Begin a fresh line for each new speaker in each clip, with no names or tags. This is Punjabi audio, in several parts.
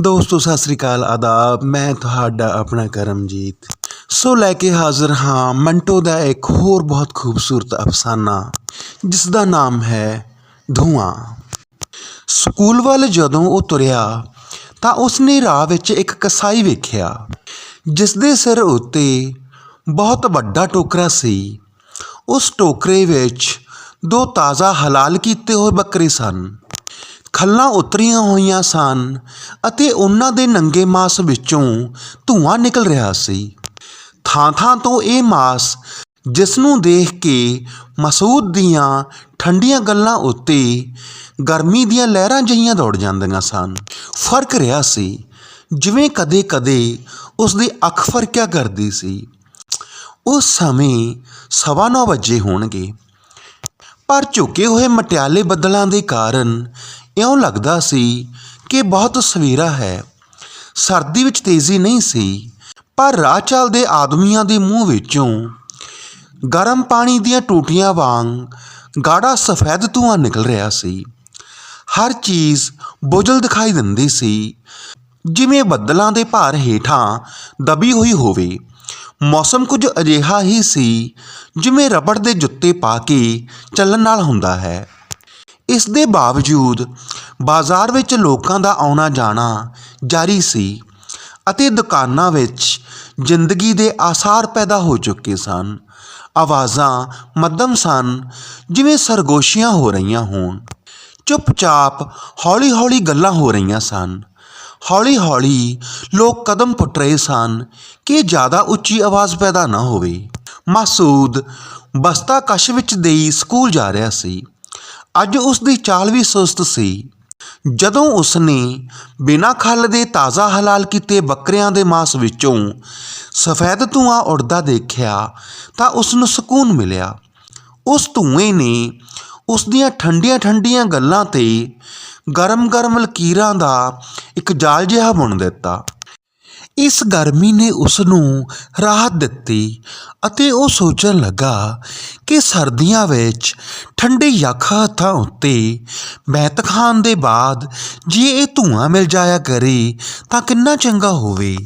ਦੋਸਤੋ, ਸਤਿ ਸ੍ਰੀ ਅਕਾਲ, ਆਦਾਬ। ਮੈਂ ਤੁਹਾਡਾ ਆਪਣਾ ਕਰਮਜੀਤ। ਸੋ ਲੈ ਕੇ ਹਾਜ਼ਰ ਹਾਂ ਮੰਟੋ ਦਾ ਇੱਕ ਹੋਰ ਬਹੁਤ ਖੂਬਸੂਰਤ ਅਫਸਾਨਾ ਜਿਸ ਦਾ ਨਾਮ ਹੈ ਧੂਆਂ। ਸਕੂਲ ਵੱਲ ਜਦੋਂ ਉਹ ਤੁਰਿਆ, ਤਾਂ ਉਸਨੇ ਰਾਹ ਵਿੱਚ ਇੱਕ ਕਸਾਈ ਵੇਖਿਆ ਜਿਸ ਦੇ ਸਿਰ ਉੱਤੇ ਬਹੁਤ ਵੱਡਾ ਟੋਕਰਾ ਸੀ। ਉਸ ਟੋਕਰੇ ਵਿੱਚ ਦੋ ਤਾਜ਼ਾ ਹਲਾਲ ਕੀਤੇ ਹੋਏ ਬੱਕਰੇ ਸਨ। ਖੱਲਾਂ ਉਤਰੀਆਂ ਹੋਈਆਂ ਸਨ ਅਤੇ ਉਹਨਾਂ ਦੇ ਨੰਗੇ ਮਾਸ ਵਿੱਚੋਂ ਧੂਆਂ ਨਿਕਲ ਰਿਹਾ ਸੀ। ਥਾਂ ਥਾਂ ਤੋਂ ਇਹ ਮਾਸ ਜਿਸ ਨੂੰ ਦੇਖ ਕੇ ਮਸੂਦ ਦੀਆਂ ਠੰਡੀਆਂ ਗੱਲਾਂ ਉੱਤੇ ਗਰਮੀ ਦੀਆਂ ਲਹਿਰਾਂ ਜਿਹੀਆਂ ਦੌੜ ਜਾਂਦੀਆਂ ਸਨ। ਫ਼ਰਕ ਰਿਹਾ ਸੀ, ਜਿਵੇਂ ਕਦੇ-ਕਦੇ ਉਸ ਦੀ ਅੱਖ ਫਰਕਿਆ ਕਰਦੀ ਸੀ। ਉਸ ਸਮੇਂ ਸਵਾ ਨੌ ਵਜੇ ਹੋਣਗੇ। ਪਰ ਝੁਕੇ ਹੋਏ ਮਟਿਆਲੇ ਬੱਦਲਾਂ ਦੇ ਕਾਰਨ ਇਉਂ ਲੱਗਦਾ ਸੀ ਕਿ ਬਹੁਤ ਸਵੇਰਾ ਹੈ। ਸਰਦੀ ਵਿੱਚ ਤੇਜ਼ੀ ਨਹੀਂ ਸੀ, ਪਰ ਰਾਹ ਚੱਲਦੇ ਆਦਮੀਆਂ ਦੇ ਮੂੰਹ ਵਿੱਚੋਂ ਗਰਮ ਪਾਣੀ ਦੀਆਂ ਟੂਟੀਆਂ ਵਾਂਗ ਗਾੜਾ ਸਫੈਦ ਧੂਆਂ ਨਿਕਲ ਰਿਹਾ ਸੀ। ਹਰ ਚੀਜ਼ ਬੁਝਲ ਦਿਖਾਈ ਦਿੰਦੀ ਸੀ, ਜਿਵੇਂ ਬੱਦਲਾਂ ਦੇ ਭਾਰ ਹੇਠਾਂ ਦਬੀ ਹੋਈ ਹੋਵੇ। ਮੌਸਮ ਕੁਝ ਅਜਿਹਾ ਹੀ ਸੀ, ਜਿਵੇਂ ਰਬੜ ਦੇ ਜੁੱਤੇ ਪਾ ਕੇ ਚੱਲਣ ਨਾਲ ਹੁੰਦਾ ਹੈ। ਇਸ ਦੇ ਬਾਵਜੂਦ ਬਾਜ਼ਾਰ ਵਿੱਚ ਲੋਕਾਂ ਦਾ ਆਉਣਾ ਜਾਣਾ ਜਾਰੀ ਸੀ ਅਤੇ ਦੁਕਾਨਾਂ ਵਿੱਚ ਜ਼ਿੰਦਗੀ ਦੇ ਆਸਾਰ ਪੈਦਾ ਹੋ ਚੁੱਕੇ ਸਨ। ਆਵਾਜ਼ਾਂ ਮੱਧਮ ਸਨ, ਜਿਵੇਂ ਸਰਗੋਸ਼ੀਆਂ ਹੋ ਰਹੀਆਂ ਹੋਣ। ਚੁੱਪਚਾਪ, ਹੌਲੀ-ਹੌਲੀ ਗੱਲਾਂ ਹੋ ਰਹੀਆਂ ਸਨ। ਹੌਲੀ-ਹੌਲੀ ਲੋਕ ਕਦਮ ਪੁੱਟ ਰਹੇ ਸਨ ਕਿ ਜ਼ਿਆਦਾ ਉੱਚੀ ਆਵਾਜ਼ ਪੈਦਾ ਨਾ ਹੋਵੇ। ਮਾਸੂਦ ਬਸਤਾ ਕਸ਼ ਵਿੱਚ ਦੇਈ ਸਕੂਲ ਜਾ ਰਿਹਾ ਸੀ। ਅੱਜ ਉਸ ਦੀ ਚਾਲ ਵੀ ਸੁਸਤ ਸੀ। ਜਦੋਂ ਉਸਨੇ ਬਿਨਾਂ ਖੱਲ ਦੇ ਤਾਜ਼ਾ ਹਲਾਲ ਕੀਤੇ ਬੱਕਰਿਆਂ ਦੇ ਮਾਸ ਵਿੱਚੋਂ ਸਫੈਦ ਧੂਆਂ ਉੱਡਦਾ ਦੇਖਿਆ ਤਾਂ ਉਸ ਨੂੰ ਸਕੂਨ ਮਿਲਿਆ। ਉਸ ਧੂਏ ਨੇ ਉਸ ਦੀਆਂ ਠੰਡੀਆਂ ਠੰਡੀਆਂ ਗੱਲਾਂ ਤੇ ਗਰਮ-ਗਰਮ ਲਕੀਰਾਂ ਦਾ ਇੱਕ ਜਾਲ ਜਿਹਾ ਬੁਣ ਦਿੱਤਾ। ਇਸ ਗਰਮੀ ਨੇ ਉਸ ਨੂੰ ਰਾਹਤ ਦਿੱਤੀ ਅਤੇ ਉਹ ਸੋਚਣ ਲੱਗਾ ਕਿ ਸਰਦੀਆਂ ਵਿੱਚ ਠੰਡੇ ਯੱਖ ਹੱਥਾਂ ਉੱਤੇ ਬੈਤ ਖਾਣ ਦੇ ਬਾਅਦ ਜੇ ਇਹ ਧੂਆਂ ਮਿਲ ਜਾਇਆ ਕਰੇ ਤਾਂ ਕਿੰਨਾ ਚੰਗਾ ਹੋਵੇ।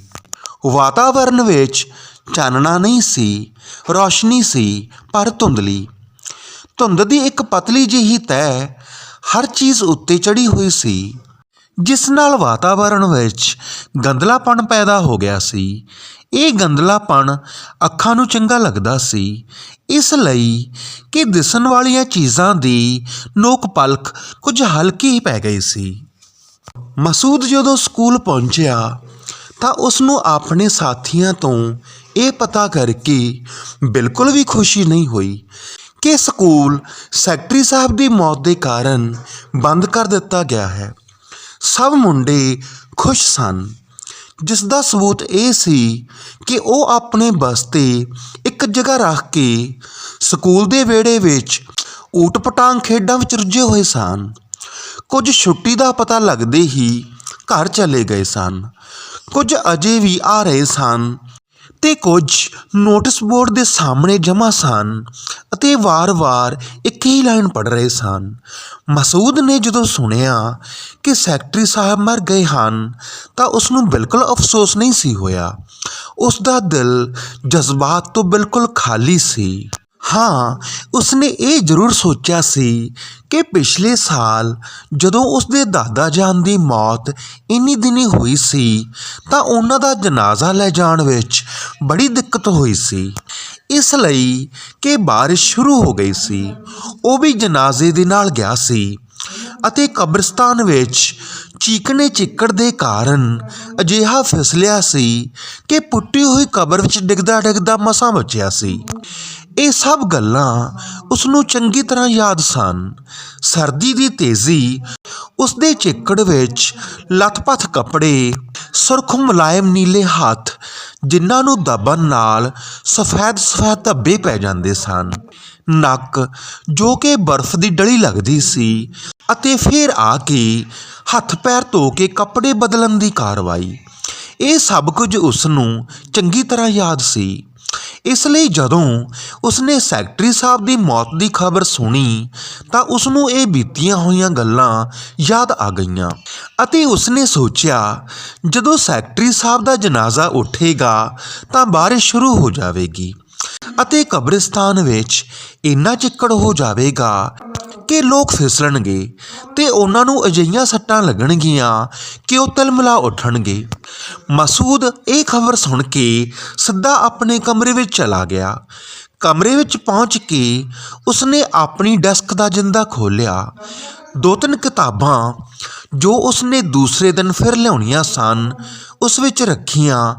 ਵਾਤਾਵਰਨ ਵਿੱਚ ਚਾਨਣਾ ਨਹੀਂ ਸੀ, ਰੌਸ਼ਨੀ ਸੀ, ਪਰ ਧੁੰਦਲੀ। ਧੁੰਦ ਦੀ ਇੱਕ ਪਤਲੀ ਜਿਹੀ ਤਹਿ ਹਰ ਚੀਜ਼ ਉੱਤੇ ਚੜੀ ਹੋਈ ਸੀ। ਜਿਸ ਨਾਲ ਵਾਤਾਵਰਣ ਵਿੱਚ ਗੰਦਲਾਪਣ ਪੈਦਾ ਹੋ ਗਿਆ ਸੀ। ਇਹ ਗੰਦਲਾਪਣ ਅੱਖਾਂ ਨੂੰ ਚੰਗਾ ਲੱਗਦਾ ਸੀ। ਇਸ ਲਈ ਕਿ ਦਿਸਣ ਵਾਲੀਆਂ ਚੀਜ਼ਾਂ ਦੀ ਨੋਕ ਪਲਕ ਕੁਝ ਹਲਕੀ ਹੀ ਪੈ ਗਈ ਸੀ। ਮਸੂਦ ਜਦੋਂ ਸਕੂਲ ਪਹੁੰਚਿਆ, ਤਾਂ ਉਸ ਨੂੰ ਆਪਣੇ ਸਾਥੀਆਂ ਤੋਂ ਇਹ ਪਤਾ ਕਰਕੇ ਬਿਲਕੁਲ ਵੀ ਖੁਸ਼ੀ ਨਹੀਂ ਹੋਈ ਕਿ ਸਕੂਲ ਸੈਕਟਰੀ ਸਾਹਿਬ ਦੀ ਮੌਤ ਦੇ ਕਾਰਨ ਬੰਦ ਕਰ ਦਿੱਤਾ ਗਿਆ ਹੈ। ਸਭ ਮੁੰਡੇ ਖੁਸ਼ ਸਨ। ਜਿਸ ਦਾ ਸਬੂਤ ਇਹ ਸੀ ਕਿ ਉਹ ਆਪਣੇ ਬਸਤੇ ਇੱਕ ਜਗ੍ਹਾ ਰੱਖ ਕੇ ਸਕੂਲ ਦੇ ਵਿਹੜੇ ਵਿੱਚ ਊਟ-ਪਟਾਂਗ ਖੇਡਾਂ ਵਿੱਚ ਰੁੱਝੇ ਹੋਏ ਸਨ। ਕੁਝ ਛੁੱਟੀ ਦਾ ਪਤਾ ਲੱਗਦੇ ਹੀ ਘਰ ਚਲੇ ਗਏ ਸਨ। ਕੁਝ ਅਜੇ ਵੀ ਆ ਰਹੇ ਸਨ। ਤੇ ਕੁਝ ਨੋਟਿਸ ਬੋਰਡ ਦੇ ਸਾਹਮਣੇ ਜਮ੍ਹਾਂ ਸਨ ਅਤੇ ਵਾਰ-ਵਾਰ ਇੱਕ ਹੀ ਲਾਈਨ ਪੜ੍ਹ ਰਹੇ ਸਨ। ਮਸੂਦ ਨੇ ਜਦੋਂ ਸੁਣਿਆ ਕਿ ਸੈਕਟਰੀ ਸਾਹਿਬ ਮਰ ਗਏ ਹਨ, ਤਾਂ ਉਸ ਨੂੰ ਬਿਲਕੁਲ ਅਫਸੋਸ ਨਹੀਂ ਸੀ ਹੋਇਆ। ਉਸ ਦਾ ਦਿਲ ਜਜ਼ਬਾਤ ਤੋਂ ਬਿਲਕੁਲ ਖਾਲੀ ਸੀ। ਹਾਂ, ਉਸਨੇ ਇਹ ਜ਼ਰੂਰ ਸੋਚਿਆ ਸੀ ਕਿ ਪਿਛਲੇ ਸਾਲ ਜਦੋਂ ਉਸਦੇ ਦਾਦਾ ਜਾਨ ਦੀ ਮੌਤ ਇੰਨੀ ਦਿਨੀ ਹੋਈ ਸੀ, ਤਾਂ ਉਹਨਾਂ ਦਾ ਜਨਾਜ਼ਾ ਲੈ ਜਾਣ ਵਿੱਚ ਬੜੀ ਦਿੱਕਤ ਹੋਈ ਸੀ। ਇਸ ਲਈ ਕਿ ਬਾਰਿਸ਼ ਸ਼ੁਰੂ ਹੋ ਗਈ ਸੀ, ਉਹ ਵੀ ਜਨਾਜ਼ੇ ਦੇ ਨਾਲ ਗਿਆ ਸੀ ਅਤੇ ਕਬਰਸਤਾਨ ਵਿੱਚ ਚੀਕਣੇ ਚਿੱਕੜ ਦੇ ਕਾਰਨ ਅਜਿਹਾ ਫਿਸਲਿਆ ਸੀ ਕਿ ਪੁੱਟੀ ਹੋਈ ਕਬਰ ਵਿੱਚ ਡਿੱਗਦਾ ਡਿੱਗਦਾ ਮਸਾਂ ਬਚਿਆ ਸੀ। ਇਹ ਸਭ ਗੱਲਾਂ ਉਸ ਨੂੰ ਚੰਗੀ ਤਰ੍ਹਾਂ ਯਾਦ ਸਨ। ਸਰਦੀ ਦੀ ਤੇਜ਼ੀ ਉਸ ਦੇ ਚਿੱਕੜ ਵਿੱਚ ਲੱਥਪੱਥ ਕੱਪੜੇ, ਸੁਰਖ ਮੁਲਾਇਮ ਨੀਲੇ ਹੱਥ, ਜਿਨ੍ਹਾਂ ਨੂੰ ਦਬਨ ਨਾਲ ਸਫੈਦ ਸਫੈਦ ਧੱਬੇ ਪੈ ਜਾਂਦੇ ਸਨ। ਨੱਕ, ਜੋ ਕਿ ਬਰਫ਼ ਦੀ ਡਲੀ ਲੱਗਦੀ ਸੀ, ਅਤੇ ਫਿਰ ਆ ਕੇ ਹੱਥ ਪੈਰ ਧੋ ਕੇ ਕੱਪੜੇ ਬਦਲਣ ਦੀ ਕਾਰਵਾਈ। ਇਹ ਸਭ ਕੁਝ ਉਸ ਨੂੰ ਚੰਗੀ ਤਰ੍ਹਾਂ ਯਾਦ ਸੀ। ਇਸ ਲਈ ਜਦੋਂ ਉਸਨੇ ਸੈਕਟਰੀ ਸਾਹਿਬ ਦੀ ਮੌਤ ਦੀ ਖਬਰ ਸੁਣੀ, ਤਾਂ ਉਸ ਨੂੰ ਇਹ ਬੀਤੀਆਂ ਹੋਈਆਂ ਗੱਲਾਂ ਯਾਦ ਆ ਗਈਆਂ ਅਤੇ ਉਸਨੇ ਸੋਚਿਆ, ਜਦੋਂ ਸੈਕਟਰੀ ਸਾਹਿਬ ਦਾ ਜਨਾਜ਼ਾ ਉੱਠੇਗਾ, ਤਾਂ ਬਾਰਿਸ਼ ਸ਼ੁਰੂ ਹੋ ਜਾਵੇਗੀ ਅਤੇ ਕਬਰਿਸਤਾਨ ਵਿੱਚ ਇੰਨਾ ਚਿੱਕੜ ਹੋ ਜਾਵੇਗਾ ਕਿ ਲੋਕ ਫਿਸਲਣਗੇ ਤੇ ਉਹਨਾਂ ਨੂੰ ਅਜਿਹੀਆਂ ਸੱਟਾਂ ਲੱਗਣਗੀਆਂ ਕਿ ਉਹ ਤਿਲਮਿਲਾ ਉੱਠਣਗੇ। ਮਸੂਦ ਇਹ ਖਬਰ ਸੁਣ ਕੇ ਸਿੱਧਾ ਆਪਣੇ ਕਮਰੇ ਵਿੱਚ ਚਲਾ ਗਿਆ। ਕਮਰੇ ਵਿੱਚ ਪਹੁੰਚ ਕੇ ਉਸਨੇ ਆਪਣੀ ਡੈਸਕ ਦਾ ਜਿੰਦਾ ਖੋਲ੍ਹਿਆ। ਦੋ ਤਿੰਨ ਕਿਤਾਬਾਂ ਜੋ ਉਸਨੇ ਦੂਸਰੇ ਦਿਨ ਫਿਰ ਲਿਆਉਣੀਆਂ ਸਨ, ਉਸ ਵਿੱਚ ਰੱਖੀਆਂ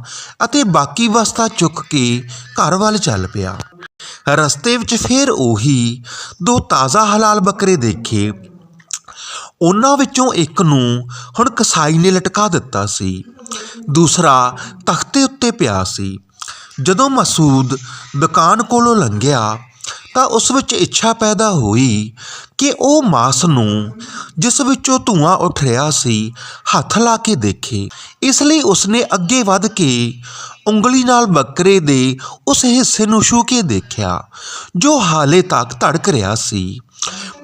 ਅਤੇ ਬਾਕੀ ਵਸਤਾਂ ਚੁੱਕ ਕੇ ਘਰ ਵੱਲ ਚੱਲ ਪਿਆ। ਰਸਤੇ ਵਿੱਚ ਫਿਰ ਉਹੀ ਦੋ ਤਾਜ਼ਾ ਹਲਾਲ ਬੱਕਰੇ ਦੇਖੇ। ਉਹਨਾਂ ਵਿੱਚੋਂ ਇੱਕ ਨੂੰ ਹੁਣ ਕਸਾਈ ਨੇ ਲਟਕਾ ਦਿੱਤਾ ਸੀ। ਦੂਸਰਾ ਤਖਤੇ ਉੱਤੇ ਪਿਆ ਸੀ। ਜਦੋਂ ਮਸੂਦ ਦੁਕਾਨ ਕੋਲੋਂ ਲੰਘਿਆ ਤਾਂ ਉਸ ਵਿੱਚ ਇੱਛਾ ਪੈਦਾ ਹੋਈ ਕਿ ਉਹ ਮਾਸ ਨੂੰ, ਜਿਸ ਵਿੱਚੋਂ ਧੂਆਂ ਉੱਠ ਰਿਹਾ ਸੀ, ਹੱਥ ਲਾ ਕੇ ਦੇਖੇ। ਇਸ ਲਈ ਉਸਨੇ ਅੱਗੇ ਵੱਧ ਕੇ ਉਂਗਲੀ ਨਾਲ ਬੱਕਰੇ ਦੇ ਉਸ ਹਿੱਸੇ ਨੂੰ ਛੂ ਕੇ ਦੇਖਿਆ, ਜੋ ਹਾਲੇ ਤੱਕ ਧੜਕ ਰਿਹਾ ਸੀ।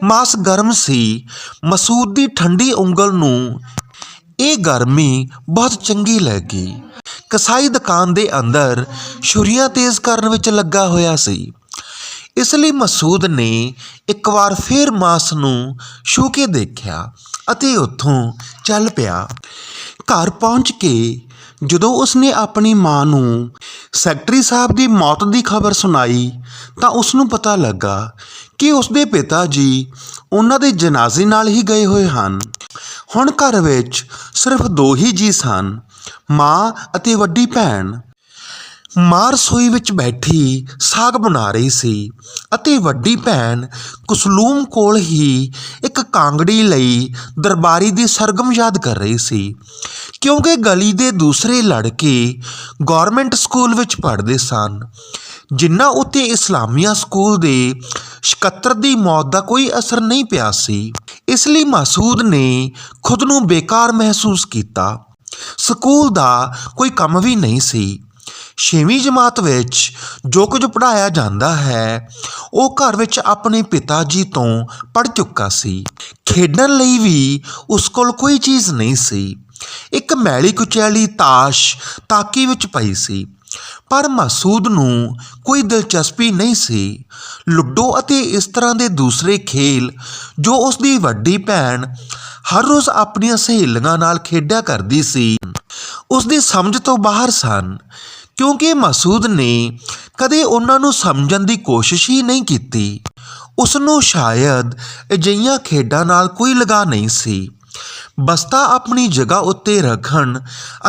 ਮਾਸ ਗਰਮ ਸੀ। ਮਸੂਦ ਦੀ ਠੰਡੀ ਉਂਗਲ ਨੂੰ ਇਹ ਗਰਮੀ ਬਹੁਤ ਚੰਗੀ ਲੱਗੀ। ਕਸਾਈ ਦੁਕਾਨ ਦੇ ਅੰਦਰ ਛੁਰੀਆਂ ਤੇਜ਼ ਕਰਨ ਵਿੱਚ ਲੱਗਾ ਹੋਇਆ ਸੀ। ਇਸ ਲਈ ਮਸੂਦ ਨੇ ਇੱਕ ਵਾਰ ਫੇਰ ਮਾਸ ਨੂੰ ਛੂ ਕੇ ਦੇਖਿਆ ਅਤੇ ਉੱਥੋਂ ਚੱਲ ਪਿਆ। ਘਰ ਪਹੁੰਚ ਕੇ ਜਦੋਂ ਉਸਨੇ ਆਪਣੀ ਮਾਂ ਨੂੰ ਸੈਕਟਰੀ ਸਾਹਿਬ ਦੀ ਮੌਤ ਦੀ ਖਬਰ ਸੁਣਾਈ ਤਾਂ ਉਸ ਨੂੰ ਪਤਾ ਲੱਗਾ ਕਿ ਉਸਦੇ ਪਿਤਾ ਜੀ ਉਹਨਾਂ ਦੇ ਜਨਾਜ਼ੇ ਨਾਲ ਹੀ ਗਏ ਹੋਏ ਹਨ। ਹੁਣ ਘਰ ਵਿੱਚ ਸਿਰਫ ਦੋ ਹੀ ਜੀ ਸਨ, ਮਾਂ ਅਤੇ ਵੱਡੀ ਭੈਣ। ਮਾਂ ਰਸੋਈ ਵਿੱਚ ਬੈਠੀ ਸਾਗ ਬਣਾ ਰਹੀ ਸੀ ਅਤੇ ਵੱਡੀ ਭੈਣ ਕੁਸਲੂਮ ਕੋਲ ਹੀ ਇੱਕ ਕਾਂਗੜੀ ਲਈ ਦਰਬਾਰੀ ਦੀ ਸਰਗਮ ਯਾਦ ਕਰ ਰਹੀ ਸੀ। ਕਿਉਂਕਿ ਗਲੀ ਦੇ ਦੂਸਰੇ ਲੜਕੇ ਗਵਰਨਮੈਂਟ ਸਕੂਲ ਵਿੱਚ ਪੜ੍ਹਦੇ ਸਨ ਜਿਨ੍ਹਾਂ ਉੱਤੇ ਇਸਲਾਮੀਆ ਸਕੂਲ ਦੇ ਸਕੱਤਰ ਦੀ ਮੌਤ ਦਾ ਕੋਈ ਅਸਰ ਨਹੀਂ ਪਿਆ ਸੀ। ਇਸ ਲਈ ਮਸੂਦ ਨੇ ਖੁਦ ਨੂੰ ਬੇਕਾਰ ਮਹਿਸੂਸ ਕੀਤਾ। ਸਕੂਲ ਦਾ ਕੋਈ ਕੰਮ ਵੀ ਨਹੀਂ ਸੀ। ਛੇਵੀਂ ਜਮਾਤ ਵਿੱਚ ਜੋ ਕੁਝ ਪੜਾਇਆ ਜਾਂਦਾ ਹੈ, ਉਹ ਘਰ ਵਿੱਚ ਆਪਣੇ ਪਿਤਾ ਜੀ ਤੋਂ ਪੜ ਚੁੱਕਾ ਸੀ। ਖੇਡਣ ਲਈ ਵੀ ਉਸ ਕੋਲ ਕੋਈ ਚੀਜ਼ ਨਹੀਂ ਸੀ। ਇੱਕ ਮੈਲੀ ਕੁਚੈਲੀ ਤਾਸ਼ ਤਾਕੀ ਵਿੱਚ ਪਈ ਸੀ, ਪਰ ਮਸੂਦ ਨੂੰ ਕੋਈ ਦਿਲਚਸਪੀ ਨਹੀਂ ਸੀ। ਲੁੱਡੋ ਅਤੇ ਇਸ ਤਰ੍ਹਾਂ ਦੇ ਦੂਸਰੇ ਖੇਲ ਜੋ ਉਸ ਦੀ ਵੱਡੀ ਭੈਣ ਹਰ ਰੋਜ਼ ਆਪਣੀਆਂ ਸਹੇਲੀਆਂ ਨਾਲ ਖੇਡਿਆ ਕਰਦੀ ਸੀ, ਉਸ ਦੀ ਸਮਝ ਤੋਂ ਬਾਹਰ ਸਨ। ਕਿਉਂਕਿ ਮਸੂਦ ਨੇ ਕਦੇ ਉਹਨਾਂ ਨੂੰ ਸਮਝਣ ਦੀ ਕੋਸ਼ਿਸ਼ ਹੀ ਨਹੀਂ ਕੀਤੀ। ਉਸ ਨੂੰ ਸ਼ਾਇਦ ਅਜਿਹੀਆਂ ਖੇਡਾਂ ਨਾਲ ਕੋਈ ਲਗਾ ਨਹੀਂ ਸੀ। ਬਸਤਾ ਆਪਣੀ ਜਗ੍ਹਾ ਉੱਤੇ ਰੱਖਣ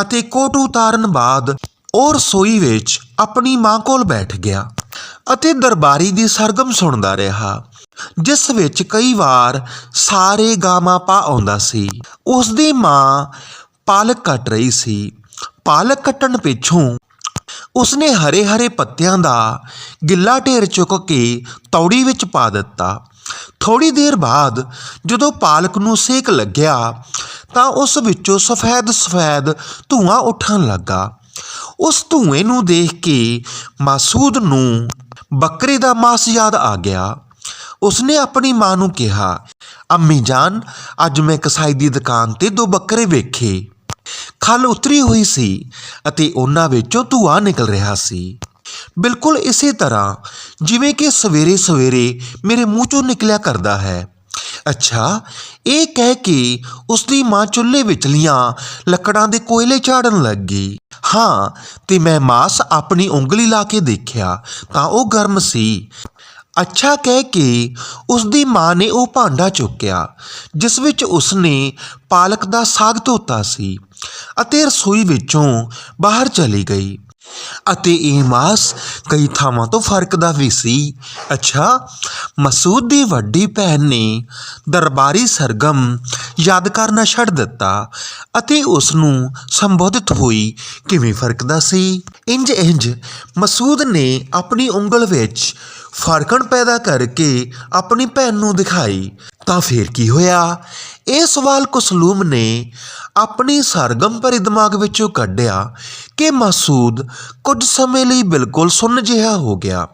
ਅਤੇ ਕੋਟ ਉਤਾਰਨ ਬਾਅਦ ਉਹ ਰਸੋਈ ਵਿੱਚ ਆਪਣੀ ਮਾਂ ਕੋਲ ਬੈਠ ਗਿਆ ਅਤੇ ਦਰਬਾਰੀ ਦੀ ਸਰਗਮ ਸੁਣਦਾ ਰਿਹਾ, ਜਿਸ ਵਿੱਚ ਕਈ ਵਾਰ ਸਾਰੇ ਗਾਮਾ ਪਾ ਆਉਂਦਾ ਸੀ। ਉਸ ਦੀ ਮਾਂ ਪਾਲਕ ਕੱਟ ਰਹੀ ਸੀ। ਪਾਲਕ ਕੱਟਣ ਪਿੱਛੋਂ ਉਸਨੇ ਹਰੇ ਹਰੇ ਪੱਤਿਆਂ ਦਾ ਗਿੱਲਾ ਢੇਰ ਚੁੱਕ ਕੇ ਤੌੜੀ ਵਿੱਚ ਪਾ ਦਿੱਤਾ। ਥੋੜੀ ਦੇਰ ਬਾਅਦ ਜਦੋਂ ਪਾਲਕ ਨੂੰ ਸੇਕ ਲੱਗਿਆ ਤਾਂ ਉਸ ਵਿੱਚੋਂ ਸਫੈਦ ਸਫੈਦ ਧੂਆਂ ਉੱਠਣ ਲੱਗਾ। ਉਸ ਧੂਏ ਨੂੰ ਦੇਖ ਕੇ ਮਾਸੂਦ ਨੂੰ ਬੱਕਰੇ ਦਾ ਮਾਸ ਯਾਦ ਆ ਗਿਆ। ਉਸਨੇ ਆਪਣੀ ਮਾਂ ਨੂੰ ਕਿਹਾ, ਅੰਮੀ ਜਾਨ, ਅੱਜ ਮੈਂ ਕਸਾਈ ਦੀ ਦੁਕਾਨ ਤੇ ਦੋ ਬੱਕਰੇ ਵੇਖੇ। ਖਲ ਉਤਰੀ ਹੋਈ ਸੀ ਅਤੇ ਉਹਨਾਂ ਵਿੱਚੋਂ ਧੂਆਂ ਨਿਕਲ ਰਿਹਾ ਸੀ। ਬਿਲਕੁਲ ਇਸੇ ਤਰ੍ਹਾਂ ਜਿਵੇਂ ਕਿ ਸਵੇਰੇ ਸਵੇਰੇ ਮੇਰੇ ਮੂੰਹ ਚੋਂ ਨਿਕਲਿਆ ਕਰਦਾ ਹੈ। ਅੱਛਾ, ਇਹ ਕਹਿ ਕੇ ਉਸ ਦੀ ਮਾਂ ਚੁੱਲ੍ਹੇ ਵਿਚਲੀਆਂ ਲੱਕੜਾਂ ਦੇ ਕੋਇਲੇ ਝਾੜਨ ਗਈ। ਹਾਂ, ਤੇ ਮੈਂ ਮਾਸ ਆਪਣੀ ਉਂਗਲੀ ਲਾ ਕੇ ਦੇਖਿਆ ਤਾਂ ਉਹ ਗਰਮ ਸੀ। ਅੱਛਾ ਕਹਿ ਕੇ ਉਸ ਦੀ ਮਾਂ ਨੇ ਉਹ ਭਾਂਡਾ ਚੁੱਕਿਆ, ਜਿਸ ਵਿੱਚ ਉਸਨੇ ਪਾਲਕ ਦਾ ਸਾਗ ਧੋਤਾ ਸੀ ਅਤੇ ਰਸੋਈ ਵਿੱਚੋਂ ਬਾਹਰ ਚਲੀ ਗਈ। ਅਤੇ ਇਹ ਮਾਸ ਕਈ ਥਾਵਾਂ ਤੋਂ ਫ਼ਰਕ ਦਾ ਵੀ ਸੀ। ਅੱਛਾ, ਮਸੂਦ ਦੀ ਵੱਡੀ ਭੈਣ ਨੇ ਦਰਬਾਰੀ ਸਰਗਮ ਯਾਦ ਕਰਨਾ ਛੱਡ ਦਿੱਤਾ ਅਤੇ ਉਸ ਨੂੰ ਸੰਬੋਧਿਤ ਹੋਈ, ਕਿਵੇਂ ਫਰਕਦਾ ਸੀ? ਇੰਜ ਇੰਜ ਮਸੂਦ ਨੇ ਆਪਣੀ ਉਂਗਲ ਵਿੱਚ ਫਰਕਣ ਪੈਦਾ ਕਰਕੇ ਆਪਣੀ ਭੈਣ ਨੂੰ ਦਿਖਾਈ। ਤਾਂ ਫੇਰ ਕੀ ਹੋਇਆ? ਇਹ ਸਵਾਲ ਕੁਸਲੂਮ ਨੇ ਆਪਣੀ ਸਰਗਮ ਭਰੀ ਦਿਮਾਗ ਵਿੱਚੋਂ ਕੱਢਿਆ ਕਿ ਮਸੂਦ ਕੁਝ ਸਮੇਂ ਲਈ ਬਿਲਕੁਲ ਸੁੰਨ ਜਿਹਾ ਹੋ ਗਿਆ।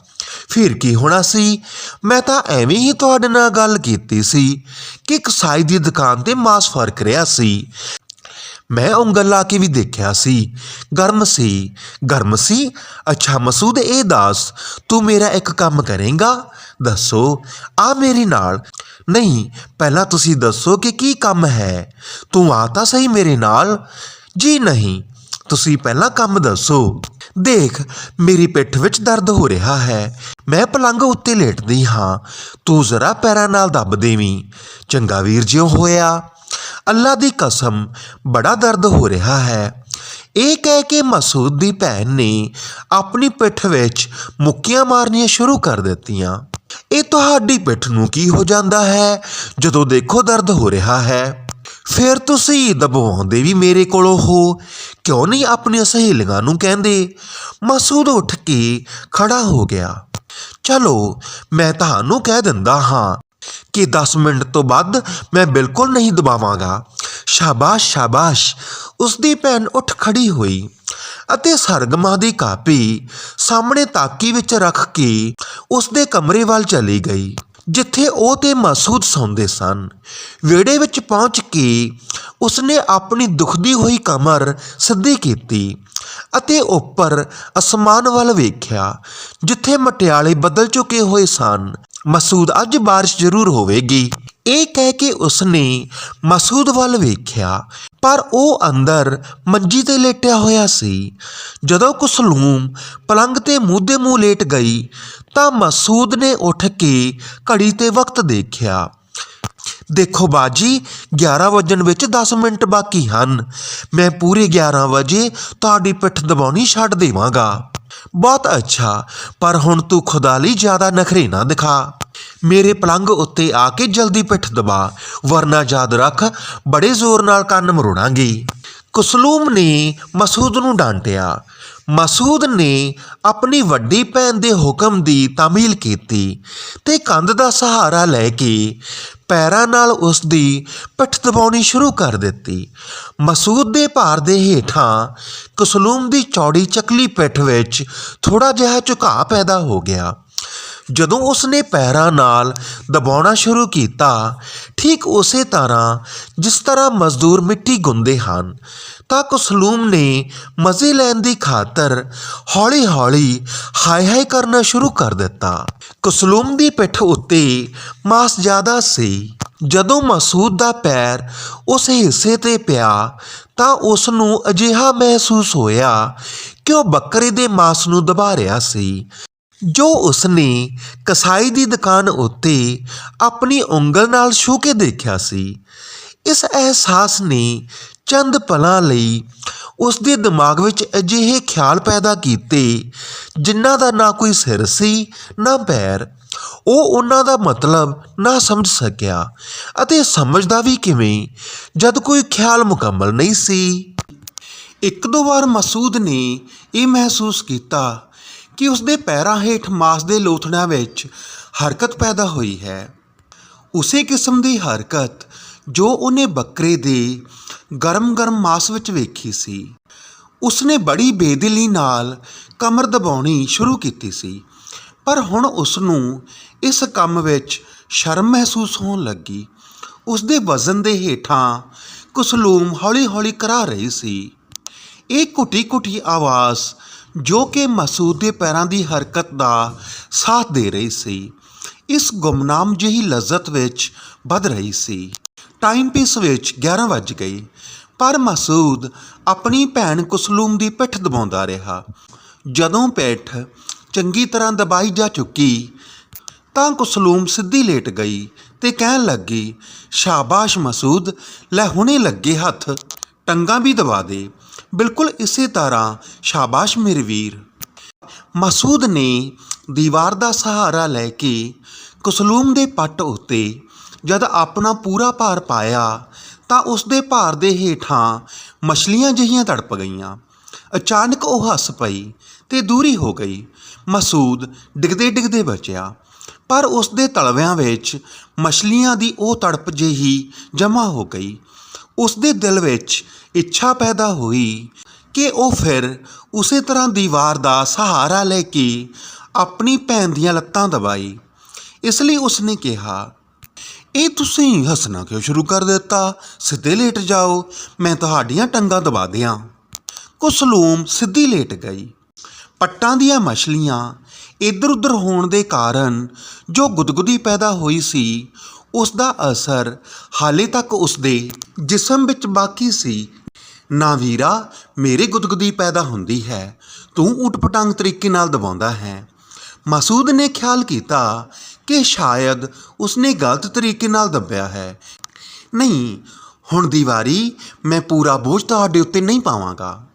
ਫਿਰ ਕੀ ਹੋਣਾ ਸੀ? ਮੈਂ ਤਾਂ ਐਵੇਂ ਹੀ ਤੁਹਾਡੇ ਨਾਲ ਗੱਲ ਕੀਤੀ ਸੀ ਕਿ ਕਸਾਈ ਦੀ ਦੁਕਾਨ ਤੇ ਮਾਸ ਫ਼ਰਕ ਰਿਹਾ ਸੀ। ਮੈਂ ਉਂਗਲ ਲਾ ਕੇ ਵੀ ਦੇਖਿਆ ਸੀ। ਗਰਮ ਸੀ। ਗਰਮ ਸੀ? ਅੱਛਾ ਮਸੂਦ, ਇਹ ਦੱਸ, ਤੂੰ ਮੇਰਾ ਇੱਕ ਕੰਮ ਕਰੇਂਗਾ? ਦੱਸੋ, ਆ ਮੇਰੇ ਨਾਲ। ਨਹੀਂ, ਪਹਿਲਾਂ ਤੁਸੀਂ ਦੱਸੋ ਕਿ ਕੀ ਕੰਮ ਹੈ? ਤੂੰ ਆ ਤਾਂ ਸਹੀ ਮੇਰੇ ਨਾਲ। ਜੀ ਨਹੀਂ, ਤੁਸੀਂ ਪਹਿਲਾਂ ਕੰਮ ਦੱਸੋ। ਦੇਖ, ਮੇਰੀ ਪਿੱਠ ਵਿੱਚ ਦਰਦ ਹੋ ਰਿਹਾ ਹੈ। ਮੈਂ ਪਲੰਘ ਉੱਤੇ ਲੇਟਦੀ ਹਾਂ। ਤੂੰ ਜ਼ਰਾ ਪੈਰਾਂ ਨਾਲ ਦੱਬ ਦੇਵੀਂ। ਚੰਗਾ ਵੀਰ ਜਿਉ ਹੋਇਆ। ਅੱਲਾ ਦੀ ਕਸਮ, ਬੜਾ ਦਰਦ ਹੋ ਰਿਹਾ ਹੈ। ਇਹ ਕਹਿ ਕੇ ਮਸੂਦ ਦੀ ਭੈਣ ਨੇ ਆਪਣੀ ਪਿੱਠ ਵਿੱਚ ਮੁੱਕੀਆਂ ਮਾਰਨੀਆਂ ਸ਼ੁਰੂ ਕਰ ਦਿੱਤੀਆਂ। ਇਹ ਤੁਹਾਡੀ ਪਿੱਠ ਨੂੰ ਕੀ ਹੋ ਜਾਂਦਾ ਹੈ? ਜਦੋਂ ਦੇਖੋ ਦਰਦ ਹੋ ਰਿਹਾ ਹੈ, ਫਿਰ ਤੁਸੀਂ ਦਬਾਉਂਦੇ ਵੀ ਮੇਰੇ ਕੋਲੋਂ ਹੋ। ਕਿਉਂ ਨਹੀਂ ਆਪਣੀਆਂ ਸਹੇਲੀਆਂ ਨੂੰ ਕਹਿੰਦੇ? ਮਸੂਦ ਉੱਠ ਕੇ ਖੜਾ ਹੋ ਗਿਆ। ਚਲੋ, ਮੈਂ ਤੁਹਾਨੂੰ ਕਹਿ ਦਿੰਦਾ ਹਾਂ ਕਿ 10 ਮਿੰਟ ਤੋਂ ਵੱਧ ਮੈਂ ਬਿਲਕੁਲ ਨਹੀਂ ਦਬਾਵਾਂਗਾ। ਸ਼ਾਬਾਸ਼ ਸ਼ਾਬਾਸ਼। ਉਸ ਦੀ ਭੈਣ ਉੱਠ ਖੜੀ ਹੋਈ ਅਤੇ ਸਰਗਮਾ ਦੀ ਕਾਪੀ ਸਾਹਮਣੇ ਤਾਕੀ ਵਿੱਚ ਰੱਖ ਕੇ ਉਸ ਦੇ ਕਮਰੇ ਵੱਲ ਚਲੀ ਗਈ, ਜਿੱਥੇ ਉਹ ਤੇ ਮਸੂਦ ਸੌਂਦੇ ਸਨ। ਵਿਹੜੇ ਵਿੱਚ ਪਹੁੰਚ ਕੇ ਉਸਨੇ ਆਪਣੀ ਦੁਖਦੀ ਹੋਈ ਕਮਰ ਸਿੱਧੀ ਕੀਤੀ ਅਤੇ ਉੱਪਰ ਅਸਮਾਨ ਵੱਲ ਵੇਖਿਆ, ਜਿੱਥੇ ਮਟਿਆਲੇ ਬਦਲ ਚੁੱਕੇ ਹੋਏ ਸਨ। ਮਸੂਦ, ਅੱਜ ਬਾਰਿਸ਼ ਜ਼ਰੂਰ ਹੋਵੇਗੀ। ਇਹ ਕਹਿ ਕੇ ਉਸਨੇ ਮਸੂਦ ਵੱਲ ਵੇਖਿਆ, ਪਰ ਉਹ ਅੰਦਰ ਮੰਜੀ ਤੇ ਲੇਟਿਆ ਹੋਇਆ ਸੀ। ਜਦੋਂ ਕੁਸਲੂਮ ਪਲੰਗ ਤੇ ਮੂੰਹ ਦੇ ਮੂੰਹ ਲੇਟ ਗਈ, ਤਾਂ ਮਸੂਦ ਨੇ ਉੱਠ ਕੇ ਘੜੀ ਤੇ ਵਕਤ ਦੇਖਿਆ। ਦੇਖੋ ਬਾਜੀ 11 ਵਜਣ ਵਿੱਚ 10 ਮਿੰਟ ਬਾਕੀ ਹਨ। ਮੈਂ ਪੂਰੇ 11 ਵਜੇ ਤੁਹਾਡੀ ਪਿੱਠ ਦਬਾਉਣੀ ਛੱਡ ਦੇਵਾਂਗਾ। ਬਹੁਤ ਅੱਛਾ, ਪਰ ਹੁਣ ਤੂੰ ਖੁਦਾ ਲਈ ਜ਼ਿਆਦਾ ਨਖਰੇ ਨਾ ਦਿਖਾ। ਮੇਰੇ ਪਲੰਗ ਉੱਤੇ ਆ ਕੇ ਜਲਦੀ ਪਿੱਠ ਦਬਾ, ਵਰਨਾ ਯਾਦ ਰੱਖ, ਬੜੇ ਜ਼ੋਰ ਨਾਲ ਕੰਨ ਮਰੋੜਾਂਗੀ। ਕੁਸਲੂਮ ਨੇ ਮਸੂਦ ਨੂੰ ਡਾਂਟਿਆ। ਮਸੂਦ ਨੇ ਆਪਣੀ ਵੱਡੀ ਭੈਣ ਦੇ ਹੁਕਮ ਦੀ ਤਾਮੀਲ ਕੀਤੀ ਤੇ ਕੰਧ ਦਾ ਸਹਾਰਾ ਲੈ ਕੇ ਪੈਰਾਂ ਨਾਲ ਉਸ ਦੀ ਪਿੱਠ ਦਬਾਉਣੀ ਸ਼ੁਰੂ ਕਰ ਦਿੱਤੀ। ਮਸੂਦ ਦੇ ਭਾਰ ਦੇ ਹੇਠਾਂ ਕੁਸਲੂਮ ਦੀ ਚੌੜੀ ਚੱਕਲੀ ਪਿੱਠ ਵਿੱਚ ਥੋੜਾ ਜਿਹਾ ਝੁਕਾਅ ਪੈਦਾ ਹੋ ਗਿਆ। ਜਦੋਂ ਉਸਨੇ ਪੈਰਾਂ ਨਾਲ ਦਬਾਉਣਾ ਸ਼ੁਰੂ ਕੀਤਾ, ਠੀਕ ਉਸੇ ਤਰ੍ਹਾਂ ਜਿਸ ਤਰ੍ਹਾਂ ਮਜ਼ਦੂਰ ਮਿੱਟੀ ਗੁੰਦੇ ਹਨ, ਤਾਂ ਕੁਸਲੂਮ ਨੇ ਮਜ਼ੇ ਲੈਣ ਦੀ ਖਾਤਰ ਹੌਲੀ-ਹੌਲੀ ਹਾਏ-ਹਾਏ ਕਰਨਾ ਸ਼ੁਰੂ ਕਰ ਦਿੱਤਾ। ਕੁਸਲੂਮ ਦੀ ਪਿੱਠ ਉੱਤੇ ਮਾਸ ਜ਼ਿਆਦਾ ਸੀ। ਜਦੋਂ ਮਸੂਦ ਦਾ ਪੈਰ ਉਸ ਹਿੱਸੇ ਤੇ ਪਿਆ, ਤਾਂ ਉਸ ਨੂੰ ਅਜਿਹਾ ਮਹਿਸੂਸ ਹੋਇਆ ਕਿ ਉਹ ਬੱਕਰੇ ਦੇ ਮਾਸ ਨੂੰ ਦਬਾ ਰਿਹਾ ਸੀ। ਜੋ ਉਸਨੇ ਕਸਾਈ ਦੀ ਦੁਕਾਨ ਉੱਤੇ ਆਪਣੀ ਉਂਗਲ ਨਾਲ ਛੂ ਕੇ ਦੇਖਿਆ ਸੀ, ਇਸ ਅਹਿਸਾਸ ਨੇ ਚੰਦ ਪਲਾਂ ਲਈ ਉਸ ਦੇ ਦਿਮਾਗ ਵਿੱਚ ਅਜਿਹੇ ਖਿਆਲ ਪੈਦਾ ਕੀਤੇ ਜਿਨ੍ਹਾਂ ਦਾ ਨਾ ਕੋਈ ਸਿਰ ਸੀ, ਨਾ ਪੈਰ। ਉਹ ਉਹਨਾਂ ਦਾ ਮਤਲਬ ਨਾ ਸਮਝ ਸਕਿਆ ਅਤੇ ਸਮਝਦਾ ਵੀ ਕਿਵੇਂ, ਜਦ ਕੋਈ ਖਿਆਲ ਮੁਕੰਮਲ ਨਹੀਂ ਸੀ। ਇੱਕ ਦੋ ਵਾਰ ਮਸੂਦ ਨੇ ਇਹ ਮਹਿਸੂਸ ਕੀਤਾ ਕਿ ਉਸ ਦੇ ਪੈਰਾਂ ਹੇਠ ਮਾਸ ਦੇ ਲੋਥੜਿਆਂ ਵਿੱਚ ਹਰਕਤ ਪੈਦਾ ਹੋਈ ਹੈ। ਉਸੇ ਕਿਸਮ ਦੀ ਹਰਕਤ ਜੋ ਉਹਨੇ ਬੱਕਰੇ ਦੇ ਗਰਮ-ਗਰਮ ਮਾਸ ਵਿੱਚ ਵੇਖੀ ਸੀ। ਉਸਨੇ ਬੜੀ ਬੇਦਿਲੀ ਨਾਲ ਕਮਰ ਦਬਾਉਣੀ ਸ਼ੁਰੂ ਕੀਤੀ ਸੀ, ਪਰ ਹੁਣ ਉਸ ਨੂੰ ਇਸ ਕੰਮ ਵਿੱਚ ਸ਼ਰਮ ਮਹਿਸੂਸ ਹੋਣ ਲੱਗੀ। ਉਸ ਦੇ ਵਜ਼ਨ ਦੇ ਹੇਠਾਂ ਕੁਸਲੂਮ ਹੌਲੀ-ਹੌਲੀ ਕਰਾ ਰਹੀ ਸੀ। ਇਹ ਘੁੱਟੀ-ਘੁੱਟੀ ਆਵਾਜ਼ ਜੋ ਕਿ ਮਸੂਦ ਦੇ ਪੈਰਾਂ ਦੀ ਹਰਕਤ ਦਾ ਸਾਥ ਦੇ ਰਹੀ ਸੀ। ਇਸ ਗੁਮਨਾਮ ਜਿਹੀ ਲਜ਼ਤ ਵਿੱਚ ਵੱਧ ਰਹੀ ਸੀ। ਟਾਈਮ ਪੀਸ ਵਿੱਚ 11 ਵੱਜ ਗਈ ਪਰ ਮਸੂਦ ਆਪਣੀ ਭੈਣ ਕੁਸਲੂਮ ਦੀ ਪਿੱਠ ਦਬਾਉਂਦਾ ਰਿਹਾ। ਜਦੋਂ ਪਿੱਠ ਚੰਗੀ ਤਰ੍ਹਾਂ ਦਬਾਈ ਜਾ ਚੁੱਕੀ, ਤਾਂ ਕੁਸਲੂਮ ਸਿੱਧੀ ਲੇਟ ਗਈ ਤੇ ਕਹਿਣ ਲੱਗੀ, ਸ਼ਾਬਾਸ਼ ਮਸੂਦ, ਲੈ ਹੁਣੇ ਲੱਗੇ ਹੱਥ, ਟੰਗਾਂ ਵੀ ਦਬਾ ਦੇ। ਬਿਲਕੁਲ ਇਸੇ ਤਰ੍ਹਾਂ ਸ਼ਾਬਾਸ਼ ਮੇਰੇ ਵੀਰ। ਮਸੂਦ ਨੇ ਦੀਵਾਰ ਦਾ ਸਹਾਰਾ ਲੈ ਕੇ ਕੁਸਲੂਮ ਦੇ ਪੱਟ ਉੱਤੇ ਜਦ ਆਪਣਾ ਪੂਰਾ ਭਾਰ ਪਾਇਆ ਤਾਂ ਉਸ ਦੇ ਭਾਰ ਦੇ ਹੇਠਾਂ ਮਛਲੀਆਂ ਜਿਹੀਆਂ ਤੜਪ ਗਈਆਂ। ਅਚਾਨਕ ਉਹ ਹੱਸ ਪਈ ਤੇ ਦੂਰੀ ਹੋ ਗਈ। ਮਸੂਦ ਡਿੱਗਦੇ ਡਿੱਗਦੇ ਬਚਿਆ। ਪਰ ਉਸ ਦੇ ਤਲਵਿਆਂ ਵਿੱਚ ਮਛਲੀਆਂ ਦੀ ਉਹ ਤੜਪ ਜਿਹੀ ਜਮ੍ਹਾਂ ਹੋ ਗਈ। ਉਸ ਦੇ ਦਿਲ ਵਿੱਚ ਇੱਛਾ ਪੈਦਾ ਹੋਈ ਕਿ ਉਹ ਫਿਰ ਉਸੇ ਤਰ੍ਹਾਂ ਦੀਵਾਰ ਦਾ ਸਹਾਰਾ ਲੈ ਕੇ ਆਪਣੀ ਭੈਣ ਦੀਆਂ ਲੱਤਾਂ ਦਬਾਈ। ਇਸ ਲਈ ਉਸਨੇ ਕਿਹਾ, ਇਹ ਤੁਸੀਂ ਹੱਸਣਾ ਕਿਉਂ ਸ਼ੁਰੂ ਕਰ ਦਿੱਤਾ? ਸਿੱਧੇ ਲੇਟ ਜਾਓ, ਮੈਂ ਤੁਹਾਡੀਆਂ ਟੰਗਾਂ ਦਬਾ ਦਿਆਂ। ਕੁਸਲੂਮ ਸਿੱਧੀ ਲੇਟ ਗਈ। ਪੱਟਾਂ ਦੀਆਂ ਮਛਲੀਆਂ ਇੱਧਰ ਉੱਧਰ ਹੋਣ ਦੇ ਕਾਰਨ ਜੋ ਗੁਦਗੁਦੀ ਪੈਦਾ ਹੋਈ ਸੀ ਉਸ ਦਾ ਅਸਰ ਹਾਲੇ ਤੱਕ ਉਸ ਦੇ ਜਿਸਮ ਵਿੱਚ ਬਾਕੀ ਸੀ। ਨਾ ਵੀਰਾ, ਮੇਰੇ ਗੁਦਗੁਦੀ ਪੈਦਾ ਹੁੰਦੀ ਹੈ। ਤੂੰ ਉਟਪਟਾਂਗ ਤਰੀਕੇ ਨਾਲ ਦਬਾਉਂਦਾ ਹੈ। ਮਸੂਦ ਨੇ ਖਿਆਲ ਕੀਤਾ ਕਿ ਸ਼ਾਇਦ ਉਸਨੇ ਗਲਤ ਤਰੀਕੇ ਨਾਲ ਦੱਬਿਆ ਹੈ। ਨਹੀਂ, ਹੁਣ ਦੀ ਵਾਰੀ ਮੈਂ ਪੂਰਾ ਬੋਝ ਤੁਹਾਡੇ ਉੱਤੇ ਨਹੀਂ ਪਾਵਾਂਗਾ।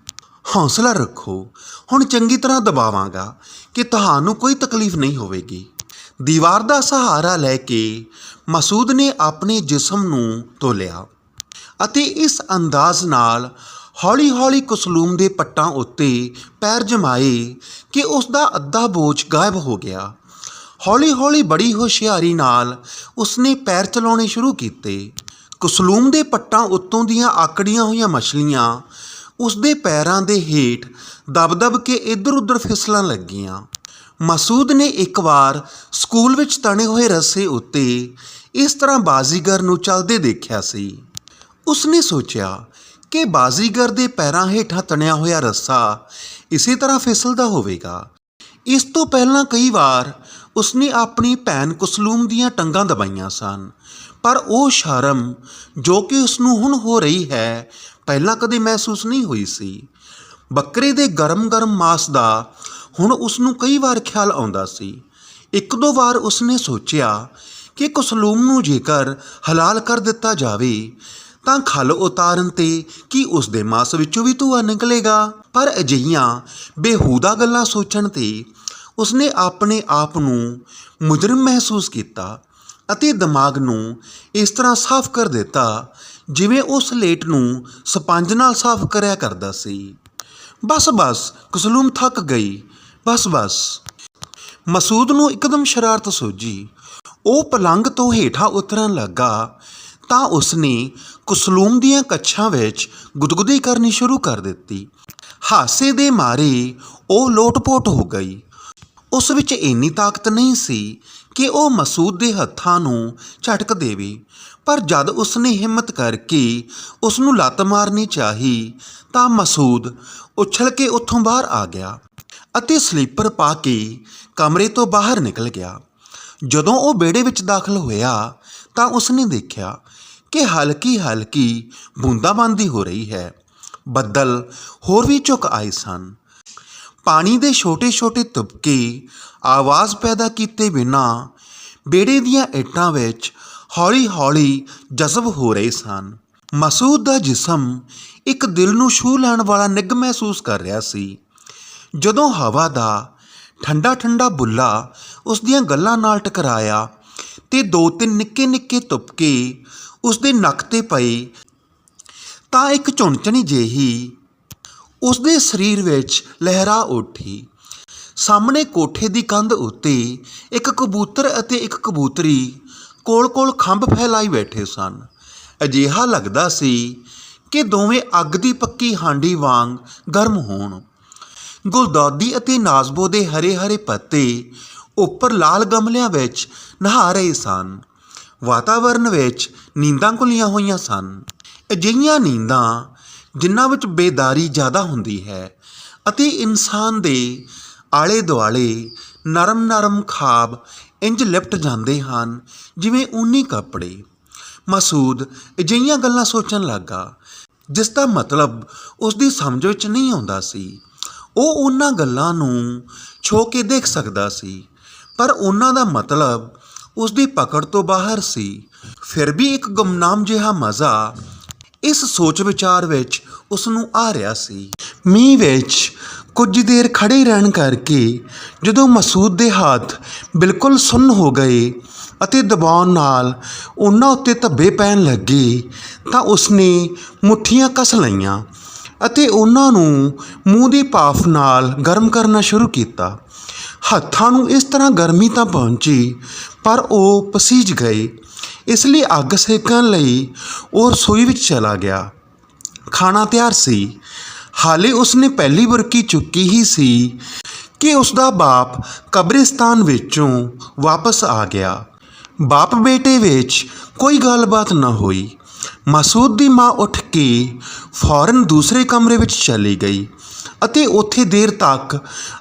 ਹੌਸਲਾ ਰੱਖੋ। ਹੁਣ ਚੰਗੀ ਤਰ੍ਹਾਂ ਦਬਾਵਾਂਗਾ ਕਿ ਤੁਹਾਨੂੰ ਕੋਈ ਤਕਲੀਫ ਨਹੀਂ ਹੋਵੇਗੀ। ਦੀਵਾਰ ਦਾ ਸਹਾਰਾ ਲੈ ਕੇ ਮਸੂਦ ਨੇ ਆਪਣੇ ਜਿਸਮ ਨੂੰ ਤੋਲਿਆ ਅਤੇ ਇਸ ਅੰਦਾਜ਼ ਨਾਲ ਹੌਲੀ-ਹੌਲੀ ਕੁਸਲੂਮ ਦੇ ਪੱਟਾਂ ਉੱਤੇ ਪੈਰ ਜਮਾਏ ਕਿ ਉਸ ਦਾ ਅੱਧਾ ਬੋਝ ਗਾਇਬ ਹੋ ਗਿਆ। ਹੌਲੀ-ਹੌਲੀ ਬੜੀ ਹੁਸ਼ਿਆਰੀ ਨਾਲ ਉਸਨੇ ਪੈਰ ਚਲਾਉਣੇ ਸ਼ੁਰੂ ਕੀਤੇ। ਕੁਸਲੂਮ ਦੇ ਪੱਟਾਂ ਉੱਤੋਂ ਦੀਆਂ ਆਕੜੀਆਂ ਹੋਈਆਂ ਮਛਲੀਆਂ ਉਸਦੇ ਪੈਰਾਂ ਦੇ ਹੇਠ ਦਬ-ਦਬ ਕੇ ਇੱਧਰ-ਉੱਧਰ ਫਿਸਲਣ ਲੱਗੀਆਂ। ਮਸੂਦ ਨੇ ਇੱਕ ਵਾਰ ਸਕੂਲ ਵਿੱਚ ਤਣੇ ਹੋਏ ਰੱਸੇ ਉੱਤੇ ਇਸ ਤਰ੍ਹਾਂ ਬਾਜ਼ੀਗਰ ਨੂੰ ਚੱਲਦੇ ਦੇਖਿਆ ਸੀ। ਉਸਨੇ ਸੋਚਿਆ ਕਿ ਬਾਜ਼ੀਗਰ ਦੇ ਪੈਰਾਂ ਹੇਠਾਂ ਤਣਿਆ ਹੋਇਆ ਰੱਸਾ ਇਸੇ ਤਰ੍ਹਾਂ ਫਿਸਲਦਾ ਹੋਵੇਗਾ। ਇਸ ਤੋਂ ਪਹਿਲਾਂ ਕਈ ਵਾਰ ਉਸਨੇ ਆਪਣੀ ਭੈਣ ਕੁਸਲੂਮ ਦੀਆਂ ਟੰਗਾਂ ਦਬਾਈਆਂ ਸਨ, ਪਰ ਉਹ ਸ਼ਰਮ ਜੋ ਕਿ ਉਸ ਨੂੰ ਹੁਣ ਹੋ ਰਹੀ ਹੈ ਪਹਿਲਾਂ ਕਦੇ ਮਹਿਸੂਸ ਨਹੀਂ ਹੋਈ ਸੀ। ਬੱਕਰੇ ਦੇ ਗਰਮ-ਗਰਮ ਮਾਸ ਦਾ ਹੁਣ ਉਸ ਨੂੰ ਕਈ ਵਾਰ ਖਿਆਲ ਆਉਂਦਾ ਸੀ। ਇੱਕ ਦੋ ਵਾਰ ਉਸਨੇ ਸੋਚਿਆ ਕਿ ਕੁਸਲੂਮ ਨੂੰ ਜੇਕਰ ਹਲਾਲ ਕਰ ਦਿੱਤਾ ਜਾਵੇ, ਤਾਂ ਖਲ ਉਤਾਰਨ ਤੇ ਕੀ ਉਸ ਦੇ ਮਾਸ ਵਿੱਚੋਂ ਵੀ ਧੂਆ ਨਿਕਲੇਗਾ? ਪਰ ਅਜਿਹੀਆਂ ਬੇਹੂਦਾ ਗੱਲਾਂ ਸੋਚਣ ਤੇ ਉਸਨੇ ਆਪਣੇ ਆਪ ਨੂੰ ਮੁਜਰਮ ਮਹਿਸੂਸ ਕੀਤਾ ਅਤੇ ਦਿਮਾਗ ਨੂੰ ਇਸ ਤਰ੍ਹਾਂ ਸਾਫ਼ ਕਰ ਦਿੱਤਾ ਜਿਵੇਂ ਉਸ ਲੇਟ ਨੂੰ ਸਪੰਜ ਨਾਲ ਸਾਫ਼ ਕਰਿਆ ਕਰਦਾ ਸੀ। ਬਸ ਬਸ ਕੁਸਲੂਮ ਥੱਕ ਗਈ। ਬਸ ਬਸ। ਮਸੂਦ ਨੂੰ ਇੱਕਦਮ ਸ਼ਰਾਰਤ ਸੋਜੀ ਉਹ ਪਲੰਗ ਤੋਂ ਹੇਠਾਂ ਉਤਰਨ ਲੱਗਾ ਤਾਂ ਉਸਨੇ ਕੁਸਲੂਮ ਦੀਆਂ ਕੱਛਾਂ ਵਿੱਚ ਗੁਦਗੁਦੀ ਕਰਨੀ ਸ਼ੁਰੂ ਕਰ ਦਿੱਤੀ। ਹਾਸੇ ਦੇ ਮਾਰੇ ਉਹ ਲੋਟਪੋਟ ਹੋ ਗਈ। ਉਸ ਵਿੱਚ ਇੰਨੀ ਤਾਕਤ ਨਹੀਂ ਸੀ ਕਿ ਉਹ ਮਸੂਦ ਦੇ ਹੱਥਾਂ ਨੂੰ ਝਟਕ ਦੇਵੇ, ਪਰ ਜਦ ਉਸਨੇ ਹਿੰਮਤ ਕਰਕੇ ਉਸ ਨੂੰ ਲੱਤ ਮਾਰਨੀ ਚਾਹੀ ਤਾਂ ਮਸੂਦ ਉਛਲ ਕੇ ਉੱਥੋਂ ਬਾਹਰ ਆ ਗਿਆ। ਅਤੇ ਸਲੀਪਰ ਪਾ ਕੇ ਕਮਰੇ ਤੋਂ ਬਾਹਰ ਨਿਕਲ ਗਿਆ। ਜਦੋਂ ਉਹ ਬੇੜੇ ਵਿੱਚ ਦਾਖਲ ਹੋਇਆ ਤਾਂ ਉਸਨੇ ਦੇਖਿਆ ਕਿ ਹਲਕੀ ਹਲਕੀ ਬੂੰਦਾਬਾਂਦੀ ਹੋ ਰਹੀ ਹੈ। ਬੱਦਲ ਹੋਰ ਵੀ ਝੁਕ ਆਏ ਸਨ। ਪਾਣੀ ਦੇ ਛੋਟੇ-ਛੋਟੇ ਤੁਪਕੇ ਆਵਾਜ਼ ਪੈਦਾ ਕੀਤੇ ਬਿਨਾ ਬੇੜੇ ਦੀਆਂ ਇੱਟਾਂ ਵਿੱਚ ਹੌਲੀ-ਹੌਲੀ ਜਜ਼ਬ ਹੋ ਰਹੇ ਸਨ। ਮਸੂਦ ਦਾ ਜਿਸਮ ਇੱਕ ਦਿਲ ਨੂੰ ਛੂਹ ਲੈਣ ਵਾਲਾ ਨਿੱਘ ਮਹਿਸੂਸ ਕਰ ਰਿਹਾ ਸੀ। ਜਦੋਂ ਹਵਾ ਦਾ ਠੰਡਾ-ਠੰਡਾ ਬੁੱਲਾ ਉਸ ਦੀਆਂ ਗੱਲਾਂ ਨਾਲ ਟਕਰਾਇਆ ਤੇ ਦੋ ਤਿੰਨ ਨਿੱਕੇ-ਨਿੱਕੇ ਤੁਪਕੇ ਉਸ ਦੇ ਨੱਕ ਤੇ ਪਏ, ਤਾਂ ਇੱਕ ਝੁਣਚਣੀ ਜਿਹੀ ਉਸ ਦੇ ਸਰੀਰ ਵਿੱਚ ਲਹਿਰਾ ਉੱਠੀ। ਸਾਹਮਣੇ ਕੋਠੇ ਦੀ ਕੰਧ ਉੱਤੇ ਇੱਕ ਕਬੂਤਰ ਅਤੇ ਇੱਕ ਕਬੂਤਰੀ ਕੋਲ-ਕੋਲ ਖੰਭ ਫੈਲਾਈ ਬੈਠੇ ਸਨ। ਅਜਿਹਾ ਲੱਗਦਾ ਸੀ ਕਿ ਦੋਵੇਂ ਅੱਗ ਦੀ ਪੱਕੀ ਹਾਂਡੀ ਵਾਂਗ ਗਰਮ ਹੋਣ। ਗੁਲਦਾਦੀ ਅਤੇ ਨਾਜ਼ਬੋ ਦੇ ਹਰੇ-ਹਰੇ ਪੱਤੇ ਉੱਪਰ ਲਾਲ ਗਮਲਿਆਂ ਵਿੱਚ ਨਹਾ ਰਹੇ ਸਨ। ਵਾਤਾਵਰਣ ਵਿੱਚ ਨੀਂਦਾਂ ਘੁਲੀਆਂ ਹੋਈਆਂ ਸਨ। ਅਜਿਹੀਆਂ ਨੀਂਦਾਂ ਜਿਨ੍ਹਾਂ ਵਿੱਚ ਬੇਦਾਰੀ ਜ਼ਿਆਦਾ ਹੁੰਦੀ ਹੈ ਅਤੇ ਇਨਸਾਨ ਦੇ ਆਲੇ ਦੁਆਲੇ ਨਰਮ ਨਰਮ ਖਾਬ ਇੰਜ ਲਿਪਟ ਜਾਂਦੇ ਹਨ, ਜਿਵੇਂ ਊਨੀ ਕੱਪੜੇ। ਮਸੂਦ ਅਜਿਹੀਆਂ ਗੱਲਾਂ ਸੋਚਣ ਲੱਗਾ, ਜਿਸ ਦਾ ਮਤਲਬ ਉਸ ਦੀ ਸਮਝ ਵਿੱਚ ਨਹੀਂ ਆਉਂਦਾ ਸੀ। ਉਹ ਉਹਨਾਂ ਗੱਲਾਂ ਨੂੰ ਛੋ ਕੇ ਦੇਖ ਸਕਦਾ ਸੀ। ਪਰ ਉਹਨਾਂ ਦਾ ਮਤਲਬ ਉਸ ਦੀ ਪਕੜ ਤੋਂ ਬਾਹਰ ਸੀ। ਫਿਰ ਵੀ ਇੱਕ ਗੁਮਨਾਮ ਜਿਹਾ ਮਜ਼ਾ ਇਸ ਸੋਚ ਵਿਚਾਰ ਵਿੱਚ ਉਸ ਨੂੰ ਆ ਰਿਹਾ ਸੀ। ਮੀਂਹ ਵਿੱਚ ਕੁਝ ਦੇਰ ਖੜੇ ਰਹਿਣ ਕਰਕੇ ਜਦੋਂ ਮਸੂਦ ਦੇ ਹੱਥ ਬਿਲਕੁਲ ਸੁੰਨ ਹੋ ਗਏ ਅਤੇ ਦਬਾਉਣ ਨਾਲ ਉਹਨਾਂ ਉੱਤੇ ਧੱਬੇ ਪੈਣ ਲੱਗੇ ਤਾਂ ਉਸਨੇ ਮੁੱਠੀਆਂ ਕਸ ਲਈਆਂ। ਅਤੇ ਉਹਨਾਂ ਨੂੰ ਮੂੰਹ ਦੀ ਭਾਫ ਨਾਲ ਗਰਮ ਕਰਨਾ ਸ਼ੁਰੂ ਕੀਤਾ। ਹੱਥਾਂ ਨੂੰ ਇਸ ਤਰ੍ਹਾਂ ਗਰਮੀ ਤਾਂ ਪਹੁੰਚੀ, ਪਰ ਉਹ ਪਸੀਜ ਗਏ ਇਸ ਲਈ ਅੱਗ ਸੇਕਣ ਲਈ ਉਹ ਰਸੋਈ ਵਿੱਚ ਚਲਾ ਗਿਆ। ਖਾਣਾ ਤਿਆਰ ਸੀ। ਹਾਲੇ ਉਸਨੇ ਪਹਿਲੀ ਬੁਰਕੀ ਚੁੱਕੀ ਹੀ ਸੀ ਕਿ ਉਸਦਾ ਬਾਪ ਕਬਰਿਸਤਾਨ ਵਿੱਚੋਂ ਵਾਪਸ ਆ ਗਿਆ। ਬਾਪ ਬੇਟੇ ਵਿੱਚ ਕੋਈ ਗੱਲਬਾਤ ਨਾ ਹੋਈ। ਮਸੂਦ ਦੀ ਮਾਂ ਉੱਠ ਕੇ ਫੌਰਨ ਦੂਸਰੇ ਕਮਰੇ ਵਿੱਚ ਚਲੀ ਗਈ ਅਤੇ ਉੱਥੇ ਦੇਰ ਤੱਕ